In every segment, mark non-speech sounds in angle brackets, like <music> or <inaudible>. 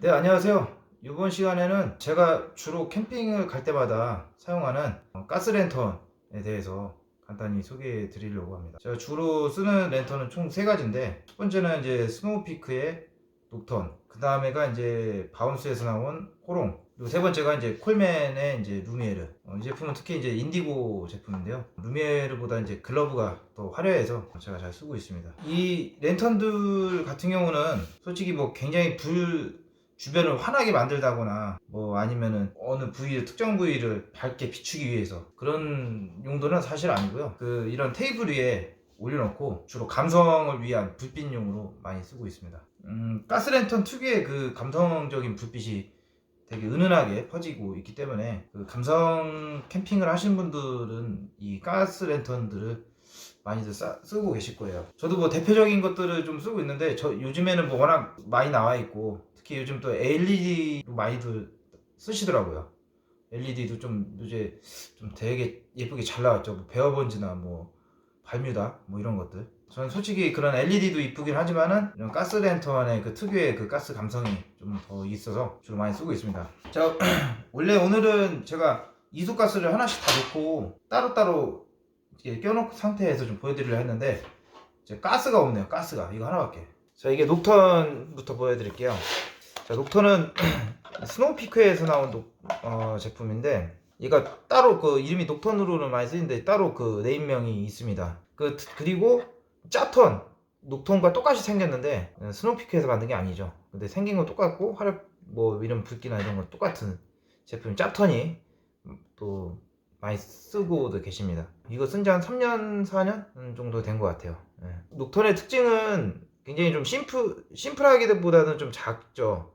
네, 안녕하세요. 이번 시간에는 제가 주로 캠핑을 갈 때마다 사용하는 어, 가스 랜턴에 대해서 간단히 소개해 드리려고 합니다. 제가 주로 쓰는 랜턴은 총 세 가지인데, 첫 번째는 이제 스노우피크의 녹턴, 그 다음에가 이제 바운스에서 나온 호롱, 그리고 세 번째가 이제 콜맨의 이제 루미에르. 어, 이 제품은 특히 이제 인디고 제품인데요. 루미에르보다 이제 글러브가 더 화려해서 제가 잘 쓰고 있습니다. 이 랜턴들 같은 경우는 솔직히 뭐 굉장히 불 주변을 환하게 만들다거나 뭐 아니면은 어느 부위를 특정 부위를 밝게 비추기 위해서 그런 용도는 사실 아니고요. 그 이런 테이블 위에 올려놓고 주로 감성을 위한 불빛용으로 많이 쓰고 있습니다. 음, 가스랜턴 특유의 그 감성적인 불빛이 되게 은은하게 퍼지고 있기 때문에 그 감성 캠핑을 하신 분들은 이 가스 랜턴들을 많이들 싸- 쓰고 계실 거예요. 저도 뭐 대표적인 것들을 좀 쓰고 있는데 저 요즘에는 뭐 워낙 많이 나와 있고 특히 요즘 또 LED로 많이들 쓰시더라고요. LED도 좀 이제 좀 되게 예쁘게 잘 나왔죠. 뭐 베어번지나 뭐 발뮤다 뭐 이런 것들. 저는 솔직히 그런 LED도 이쁘긴 하지만은 이런 가스 랜턴의 그 특유의 그 가스 감성이 좀 더 있어서 주로 많이 쓰고 있습니다. 자, <clears throat> 원래 오늘은 제가 이소가스를 하나씩 다 넣고 따로따로 이렇게 껴놓은 상태에서 좀 보여드리려 했는데 이제 가스가 없네요. 가스가 이거 하나밖에. 자, 이게 녹턴부터 보여드릴게요. 자, 녹턴은 <clears throat> 스노우피크에서 나온 녹- 어, 제품인데 얘가 따로 그 이름이 녹턴으로는 많이 쓰이는데 따로 그 네임명이 있습니다. 그 그리고 짜턴 녹턴과 똑같이 생겼는데 어, 스노우피크에서 만든 게 아니죠. 근데 생긴 건 똑같고 화력 뭐 이런 불기나 이런 건 똑같은 제품 짜턴이 또 많이 쓰고도 계십니다. 이거 쓴 지 한 3년, 4년 정도 된 것 같아요. 예. 녹턴의 특징은 굉장히 좀 심플, 심플하기보다는 좀 작죠.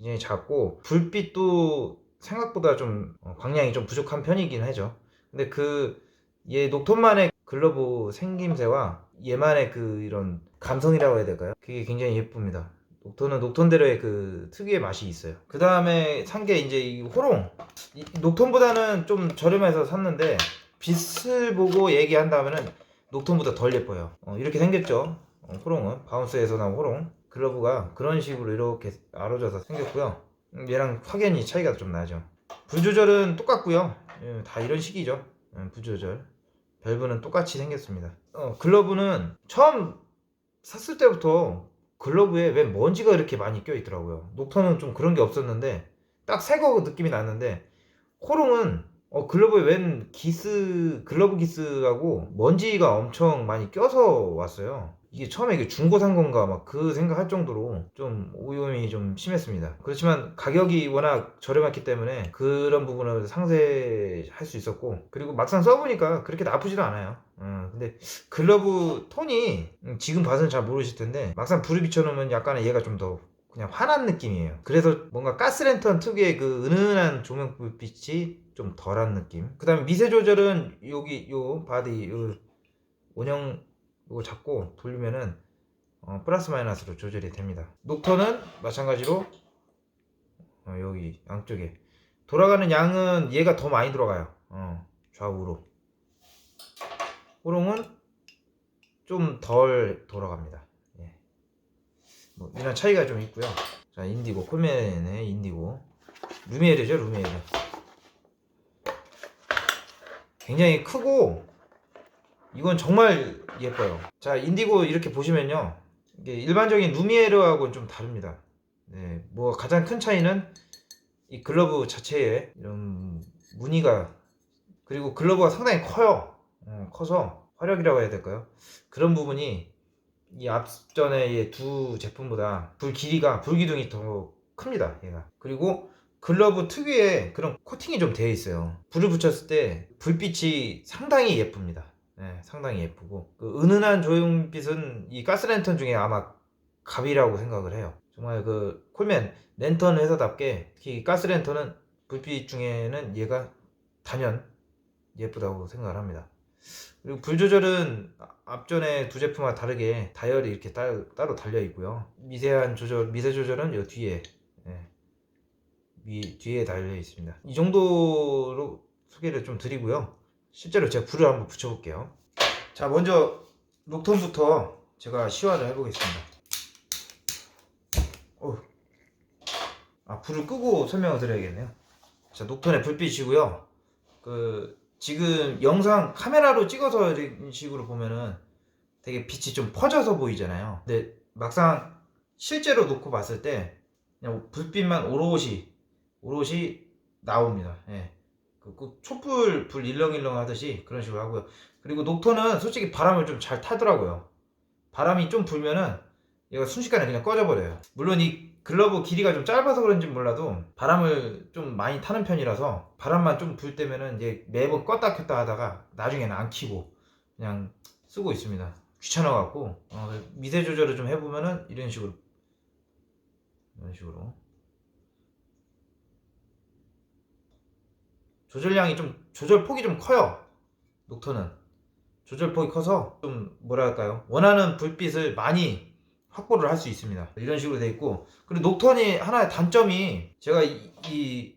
굉장히 작고, 불빛도 생각보다 좀 어, 광량이 좀 부족한 편이긴 하죠. 근데 그, 얘 녹턴만의 글러브 생김새와 얘만의 그 이런 감성이라고 해야 될까요? 그게 굉장히 예쁩니다. 녹턴은 녹턴대로의 그 특유의 맛이 있어요. 그 다음에 산 게 이제 이 호롱. 이 녹턴보다는 좀 저렴해서 샀는데 빛을 보고 얘기한다면은 녹턴보다 덜 예뻐요. 어, 이렇게 생겼죠. 어, 호롱은 바운스에서 나온 호롱. 글러브가 그런 식으로 이렇게 아로져서 생겼고요. 음, 얘랑 확연히 차이가 좀 나죠. 불 조절은 똑같고요. 예, 다 이런 식이죠. 음, 불 조절. 밸브는 똑같이 생겼습니다. 어, 글러브는 처음 샀을 때부터 글러브에 왜 먼지가 이렇게 많이 껴 있더라고요. 녹턴은 좀 그런 게 없었는데 딱 새 거 느낌이 났는데 호롱은 어, 글러브에 웬 기스 글러브 기스하고 먼지가 엄청 많이 껴서 왔어요. 이게 처음에 이게 중고 산 건가 막 그 생각할 정도로 좀 오염이 좀 심했습니다. 그렇지만 가격이 워낙 저렴했기 때문에 그런 부분을 상쇄할 수 있었고 그리고 막상 써보니까 그렇게 나쁘지도 않아요. 음, 근데 글러브 톤이 음, 지금 봐서는 잘 모르실 텐데 막상 불을 비춰놓으면 약간의 얘가 좀 더 그냥 환한 느낌이에요. 그래서 뭔가 가스랜턴 특유의 그 은은한 조명 불빛이 좀 덜한 느낌. 그 다음에 미세 조절은 여기 요 바디 요 원형 이거 잡고 돌리면은 어, 플러스 마이너스로 조절이 됩니다. 녹턴은 마찬가지로 어, 여기 양쪽에 돌아가는 양은 얘가 더 많이 들어가요. 어, 좌우로. 호롱은 좀 덜 돌아갑니다. 예. 뭐 이런 차이가 좀 있고요. 자 인디고 콜맨의 인디고 루미에르죠 루미에르. 굉장히 크고 이건 정말 예뻐요. 자 인디고 이렇게 보시면요. 이게 일반적인 루미에르하고는 좀 다릅니다. 네, 뭐 가장 큰 차이는 이 글러브 자체에 이런 무늬가 그리고 글러브가 상당히 커요. 어, 커서 화력이라고 해야 될까요? 그런 부분이 이 앞전의 두 제품보다 불 길이가 불 기둥이 더 큽니다. 얘가 그리고 글러브 특유의 그런 코팅이 좀 되어 있어요. 불을 붙였을 때 불빛이 상당히 예쁩니다. 네, 상당히 예쁘고 그 은은한 조형빛은 이 가스랜턴 중에 아마 갑이라고 생각을 해요. 정말 그 콜맨 랜턴 회사답게 특히 가스랜턴은 불빛 중에는 얘가 단연 예쁘다고 생각을 합니다. 그리고 불 조절은 앞전에 두 제품과 다르게 다이얼이 이렇게 따, 따로 달려 있고요. 미세한 조절, 미세 조절은 요 뒤에 예, 위, 뒤에 달려 있습니다. 이 정도로 소개를 좀 드리고요. 실제로 제가 불을 한번 붙여볼게요. 자, 먼저 녹턴부터 제가 시화를 해보겠습니다. 어, 아 불을 끄고 설명을 드려야겠네요. 자 녹턴의 불빛이고요. 그 지금 영상 카메라로 찍어서 이런 식으로 보면은 되게 빛이 좀 퍼져서 보이잖아요. 근데 막상 실제로 놓고 봤을 때 그냥 불빛만 오롯이 오롯이 나옵니다. 예. 그, 그 촛불 불 일렁일렁 하듯이 그런 식으로 하고요. 그리고 녹턴은 솔직히 바람을 좀 잘 타더라고요. 바람이 좀 불면은 얘가 순식간에 그냥 꺼져버려요. 물론 이 글러브 길이가 좀 짧아서 그런지 몰라도 바람을 좀 많이 타는 편이라서 바람만 좀 불 때면은 이제 매번 껐다 켰다 하다가 나중에는 안 키고 그냥 쓰고 있습니다. 귀찮아갖고. 어, 미세 조절을 좀 해보면은 이런 식으로. 이런 식으로. 조절량이 좀 조절 폭이 좀 커요. 녹턴은 조절 폭이 커서 좀 뭐랄까요? 원하는 불빛을 많이 확보를 할 수 있습니다. 이런 식으로 돼 있고 그리고 녹턴이 하나의 단점이 제가 이, 이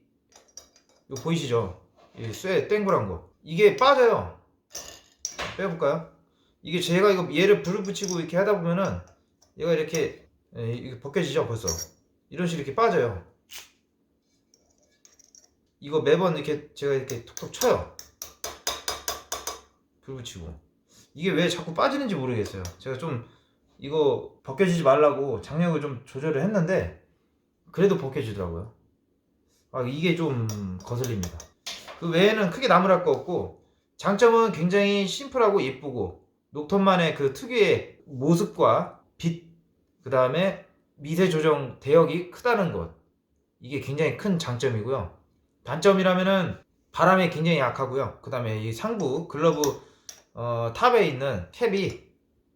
이거 보이시죠? 이 쇠 땡굴한 거 이게 빠져요. 빼볼까요? 이게 제가 이거 얘를 불을 붙이고 이렇게 하다 보면은 얘가 이렇게 예, 이게 벗겨지죠 벌써 이런 식으로 이렇게 빠져요. 이거 매번 이렇게 제가 이렇게 톡톡 쳐요. 불 붙이고 이게 왜 자꾸 빠지는지 모르겠어요. 제가 좀 이거 벗겨지지 말라고 장력을 좀 조절을 했는데 그래도 벗겨지더라고요. 아 이게 좀 거슬립니다. 그 외에는 크게 나무랄 거 없고 장점은 굉장히 심플하고 예쁘고 녹턴만의 그 특유의 모습과 빛, 그 다음에 미세 조정 대역이 크다는 것 이게 굉장히 큰 장점이고요. 단점이라면은 바람에 굉장히 약하고요. 그 다음에 이 상부 글러브 어, 탑에 있는 캡이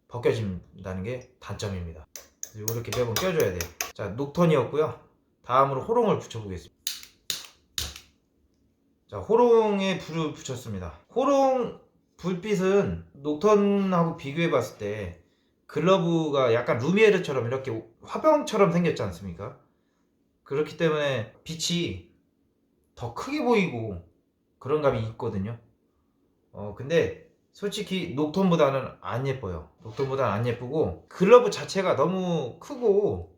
벗겨진다는 게 단점입니다. 이렇게 매번 껴줘야 돼요. 자, 녹턴이었고요. 다음으로 호롱을 붙여보겠습니다. 자, 호롱에 불을 붙였습니다. 호롱 불빛은 녹턴하고 비교해 봤을 때 글러브가 약간 루미에르처럼 이렇게 화병처럼 생겼지 않습니까? 그렇기 때문에 빛이 더 크게 보이고 그런 감이 있거든요. 어, 근데 솔직히 녹톤보다는 안 예뻐요. 녹톤보다는 안 예쁘고 글러브 자체가 너무 크고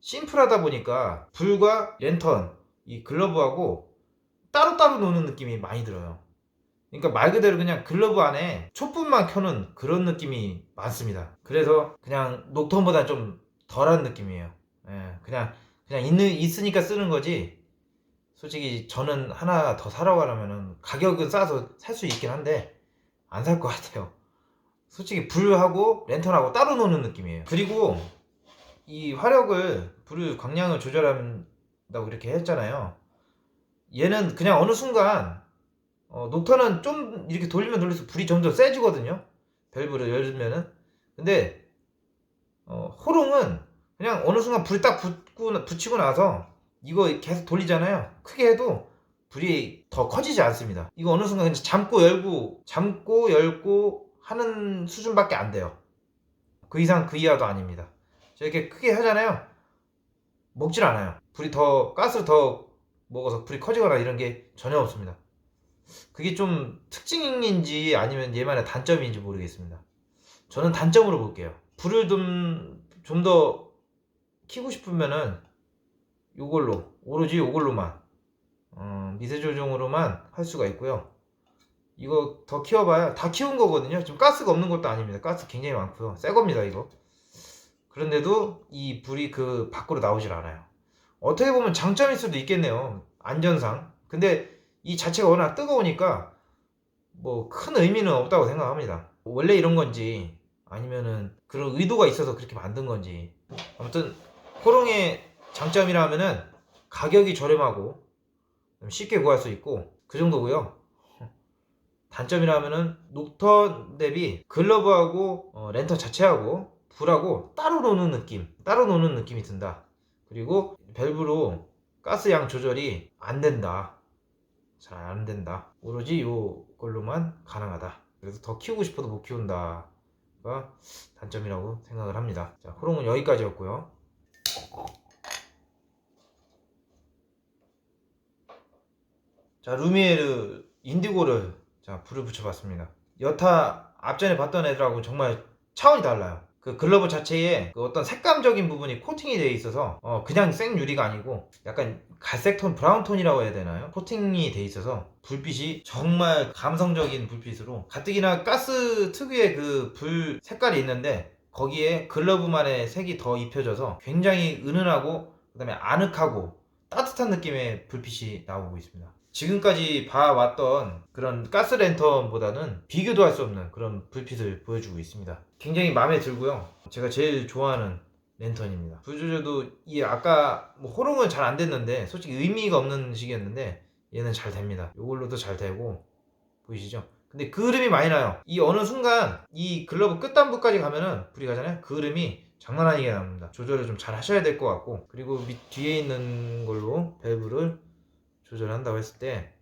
심플하다 보니까 불과 랜턴 이 글러브하고 따로따로 노는 느낌이 많이 들어요. 그러니까 말 그대로 그냥 글러브 안에 촛불만 켜는 그런 느낌이 많습니다. 그래서 그냥 녹톤보다 좀 덜한 느낌이에요. 예, 그냥 그냥 있는 있으니까 쓰는 거지. 솔직히 저는 하나 더 사러 가려면은 가격은 싸서 살 수 있긴 한데 안 살 것 같아요. 솔직히 불하고 랜턴하고 따로 노는 느낌이에요. 그리고 이 화력을 불을 광량을 조절한다고 이렇게 했잖아요. 얘는 그냥 어느 순간 어, 녹턴은 좀 이렇게 돌리면 돌릴수록 불이 점점 세지거든요. 밸브를 열면은. 근데 어, 호롱은 그냥 어느 순간 불이 딱 붙고 붙이고 나서 이거 계속 돌리잖아요. 크게 해도 불이 더 커지지 않습니다. 이거 어느 순간 그냥 잠고 열고 잠고 열고 하는 수준밖에 안 돼요. 그 이상 그 이하도 아닙니다. 이렇게 크게 하잖아요. 먹질 않아요. 불이 더 가스를 더 먹어서 불이 커지거나 이런 게 전혀 없습니다. 그게 좀 특징인지 아니면 얘만의 단점인지 모르겠습니다. 저는 단점으로 볼게요. 불을 좀 좀 더 키고 싶으면은 요걸로 오로지 요걸로만 어, 미세 조정으로만 할 수가 있고요. 이거 더 키워봐야 다 키운 거거든요. 지금 가스가 없는 것도 아닙니다. 가스 굉장히 많고요. 새 겁니다 이거. 그런데도 이 불이 그 밖으로 나오질 않아요. 어떻게 보면 장점일 수도 있겠네요. 안전상. 근데 이 자체가 워낙 뜨거우니까 뭐 큰 의미는 없다고 생각합니다. 원래 이런 건지 아니면은 그런 의도가 있어서 그렇게 만든 건지 아무튼 호롱의 장점이라면은 가격이 저렴하고 쉽게 구할 수 있고 그 정도고요. 단점이라면은 녹턴 대비 글러브하고 어, 랜턴 자체하고 불하고 따로 노는 느낌, 따로 노는 느낌이 든다. 그리고 밸브로 가스 양 조절이 안 된다. 잘 안 된다. 오로지 요걸로만 가능하다. 그래서 더 키우고 싶어도 못 키운다가 단점이라고 생각을 합니다. 자, 호롱은 여기까지였고요. 자, 루미에르 인디고를 자, 불을 붙여봤습니다. 여타 앞전에 봤던 애들하고 정말 차원이 달라요. 그 글러브 자체에 그 어떤 색감적인 부분이 코팅이 되어 있어서 어, 그냥 생 유리가 아니고 약간 갈색 톤, 브라운 톤이라고 해야 되나요? 코팅이 돼 있어서 불빛이 정말 감성적인 불빛으로 가뜩이나 가스 특유의 그 불 색깔이 있는데 거기에 글러브만의 색이 더 입혀져서 굉장히 은은하고 그다음에 아늑하고 따뜻한 느낌의 불빛이 나오고 있습니다. 지금까지 봐왔던 그런 가스 랜턴보다는 비교도 할 수 없는 그런 불빛을 보여주고 있습니다. 굉장히 마음에 들고요. 제가 제일 좋아하는 랜턴입니다. 불 조절도 이 아까 뭐 호롱은 잘 안 됐는데 솔직히 의미가 없는 식이었는데 얘는 잘 됩니다. 이걸로도 잘 되고 보이시죠? 근데 그을음이 많이 나요. 이 어느 순간 이 글러브 끝단부까지 가면은 불이 가잖아요. 그을음이 장난 아니게 납니다. 조절을 좀 잘 하셔야 될 것 같고 그리고 밑 뒤에 있는 걸로 밸브를 조절한다고 했을 때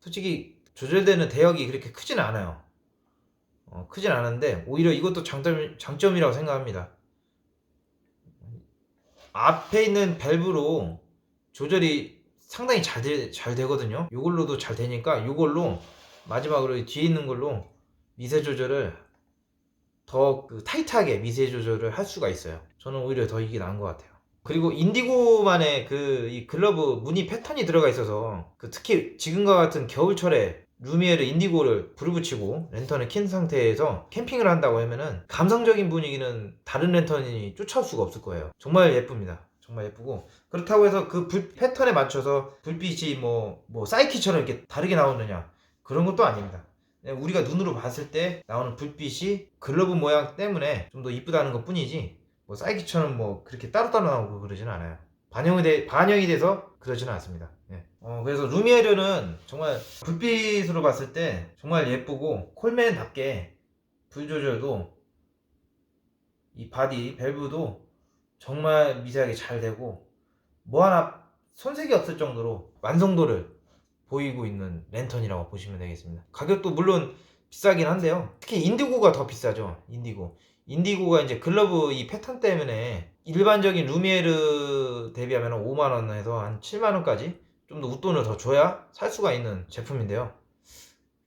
솔직히 조절되는 대역이 그렇게 크진 않아요. 어, 크진 않은데 오히려 이것도 장점, 장점이라고 생각합니다. 앞에 있는 밸브로 조절이 상당히 잘, 되, 잘 되거든요. 이걸로도 잘 되니까 이걸로 마지막으로 이 뒤에 있는 걸로 미세 조절을 더 그 타이트하게 미세 조절을 할 수가 있어요. 저는 오히려 더 이게 나은 것 같아요. 그리고 인디고만의 그 이 글러브 무늬 패턴이 들어가 있어서 그 특히 지금과 같은 겨울철에 루미에르 인디고를 불을 붙이고 랜턴을 킨 상태에서 캠핑을 한다고 하면은 감성적인 분위기는 다른 랜턴이 쫓아올 수가 없을 거예요. 정말 예쁩니다. 정말 예쁘고 그렇다고 해서 그 불 패턴에 맞춰서 불빛이 뭐뭐 사이키처럼 이렇게 다르게 나오느냐 그런 것도 아닙니다. 우리가 눈으로 봤을 때 나오는 불빛이 글러브 모양 때문에 좀 더 이쁘다는 것 뿐이지 뭐 사이키처럼 뭐 그렇게 따로따로 나오고 그러지는 않아요. 반영이, 돼, 반영이 돼서 그러지는 않습니다. 예. 어, 그래서 루미에르는 정말 불빛으로 봤을 때 정말 예쁘고 콜맨답게 불 조절도 이 바디 밸브도 정말 미세하게 잘 되고 뭐 하나 손색이 없을 정도로 완성도를 보이고 있는 랜턴이라고 보시면 되겠습니다. 가격도 물론 비싸긴 한데요. 특히 인디고가 더 비싸죠. 인디고. 인디고가 이제 글러브 이 패턴 때문에 일반적인 루미에르 대비하면 5만원에서 한 7만원까지 좀 더 웃돈을 더 줘야 살 수가 있는 제품인데요.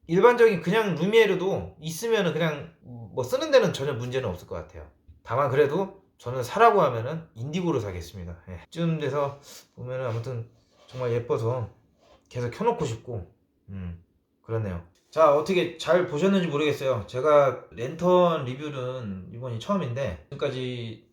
일반적인 그냥 루미에르도 있으면 그냥 뭐 쓰는 데는 전혀 문제는 없을 것 같아요. 다만 그래도 저는 사라고 하면은 인디고로 사겠습니다. 예. 쯤 돼서 보면은 아무튼 정말 예뻐서 계속 켜놓고 싶고, 음, 그렇네요. 자, 어떻게 잘 보셨는지 모르겠어요. 제가 랜턴 리뷰는 이번이 처음인데, 지금까지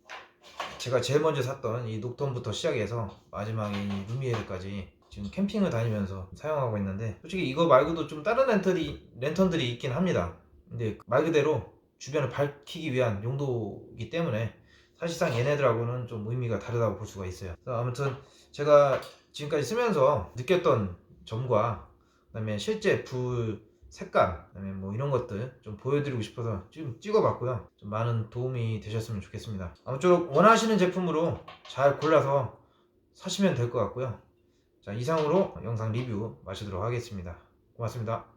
제가 제일 먼저 샀던 이 녹턴부터 시작해서 마지막에 이 루미에르까지 지금 캠핑을 다니면서 사용하고 있는데, 솔직히 이거 말고도 좀 다른 랜턴이, 랜턴들이 있긴 합니다. 근데 말 그대로 주변을 밝히기 위한 용도이기 때문에 사실상 얘네들하고는 좀 의미가 다르다고 볼 수가 있어요. 아무튼 제가 지금까지 쓰면서 느꼈던 점과 그 다음에 실제 불 색감 그다음에 뭐 이런 것들 좀 보여드리고 싶어서 지금 찍어봤고요. 좀 많은 도움이 되셨으면 좋겠습니다. 아무쪼록 원하시는 제품으로 잘 골라서 사시면 될 것 같고요. 자 이상으로 영상 리뷰 마치도록 하겠습니다. 고맙습니다.